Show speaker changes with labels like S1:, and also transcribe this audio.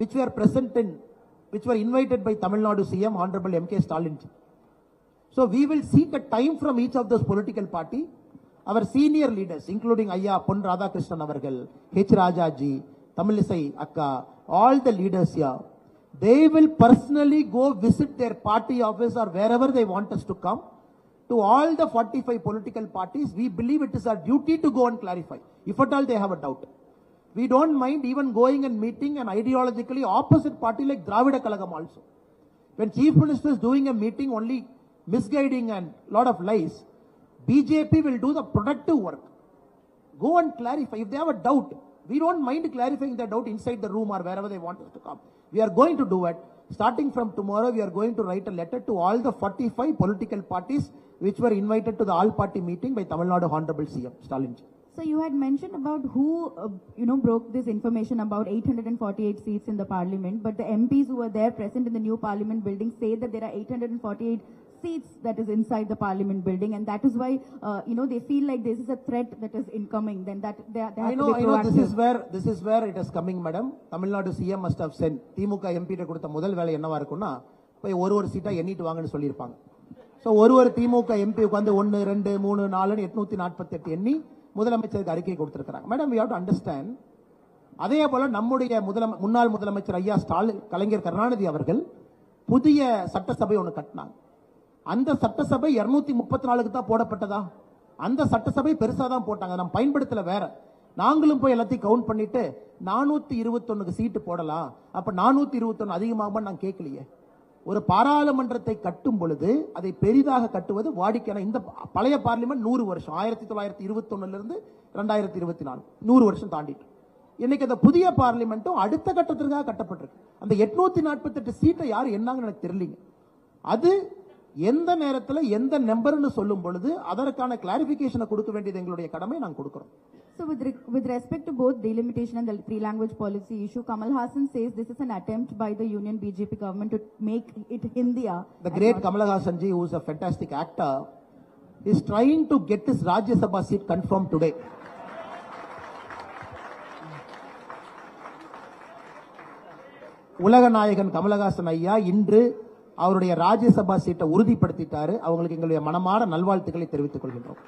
S1: which were present in, which were invited by Tamil Nadu CM, Honorable M.K. Stalin. So we will seek a time from each of those political party, our senior leaders, including Ayya Pon Radhakrishnan Avargal, H. Rajaji, Tamilisai Akka, all the leaders here, they will personally go visit their party office or wherever they want us to come. To all the 45 political parties, we believe it is our duty to go and clarify, if at all they have a doubt. We don't mind even going and meeting an ideologically opposite party like Dravida Kalagam also. When Chief Minister is doing a meeting only misguiding and lot of lies, BJP will do the productive work. Go and clarify. If they have a doubt, we don't mind clarifying the doubt inside the room or wherever they want us to come. We are going to do it. Starting from tomorrow, we are going to write a letter to all the 45 political parties which were invited to the all party meeting by Tamil Nadu Honorable CM Stalin.
S2: So you had mentioned about who, uh, you know, broke this information about 848 seats in the parliament, but the MPs who were there present in the new parliament building say that there are 848 seats that is inside the parliament building, and that is why, uh, you know, they feel like this is a threat that is incoming. Then that they, they have
S1: I know,
S2: to
S1: I
S2: be
S1: know,
S2: proactive.
S1: this is where, this is where it is coming, madam. Tamil Nadu CM must have sent, DMK MP கிட்ட கொடுத்த முதல் வேலை என்னவா இருக்கும்னா, போய் ஒரு ஒரு சீட்டா எண்ணிட்டு வாங்கன்னு சொல்லியிருப்பாங்க. So ஒரு ஒரு திமுக MP உட்கார்ந்து ஒன்னு ரெண்டு மூணு நாலுன்னு எட்நூத்தி நாற்பத்தி எட்டு எண்ணி முதலமைச்சருக்கு அறிக்கை கொடுத்திருக்கிறாங்க. Madam, we have to understand அதே போல நம்முடைய முதலமை முன்னாள் முதலமைச்சர் ஐயா ஸ்டாலின் கலைஞர் கருணாநிதி அவர்கள் புதிய சட்டசபை ஒன்று கட்டினாங்க. அந்த சட்டசபை 234 முப்பத்தி நாலுக்கு தான் போடப்பட்டதா? அந்த சட்டசபை பெருசாக தான் போட்டாங்க. நம்ம பயன்படுத்தல வேற. நாங்களும் போய் எல்லாத்தையும் கவுண்ட் பண்ணிட்டு நானூத்தி இருபத்தொன்னுக்கு சீட்டு போடலாம். அப்ப நானூத்தி இருபத்தொன்னு அதிகமாகுமா நான் கேட்கலையே ஒரு பாராளுமன்றத்தை கட்டும் பொழுது அதை பெரிதாக கட்டுவது வாடிக்கையான இந்த பழைய பார்லிமெண்ட் நூறு வருஷம் ஆயிரத்தி தொள்ளாயிரத்தி இருபத்தொன்னுலேருந்து ரெண்டாயிரத்தி இருபத்தி நாலு நூறு வருஷம் தாண்டிட்டு. இன்னைக்கு அந்த புதிய பார்லிமெண்ட்டும் அடுத்த கட்டத்திற்காக கட்டப்பட்டிருக்கு. அந்த எட்நூத்தி நாற்பத்தெட்டு சீட்டை யார் என்னங்கன்னு எனக்கு தெரியலீங்க. அது எந்த நேரத்துல எந்த நம்பர்னு சொல்லும் பொழுது அதற்கான கிளாரிபிகேஷனை கொடுக்க வேண்டியது எங்களுடைய கடமை நாங்க கொடுக்கிறோம்
S2: So with, re- with respect to both delimitation and the three language policy issue, Kamal Hassan says this is an attempt by the Union BJP government to make it Hindiya.
S1: The great Kamalhasan ji, who is a fantastic actor, is trying to get his Rajya Sabha seat confirmed today. உலக நாயகன் கமலஹாசன் ஐயா இன்று அவருடைய ராஜ்யசபா சீட்டை உறுதிப்படுத்திட்டாரு. அவங்களுக்கு எங்களுடைய மனமான நல்வாழ்த்துக்களை தெரிவித்துக் கொள்கின்றோம்.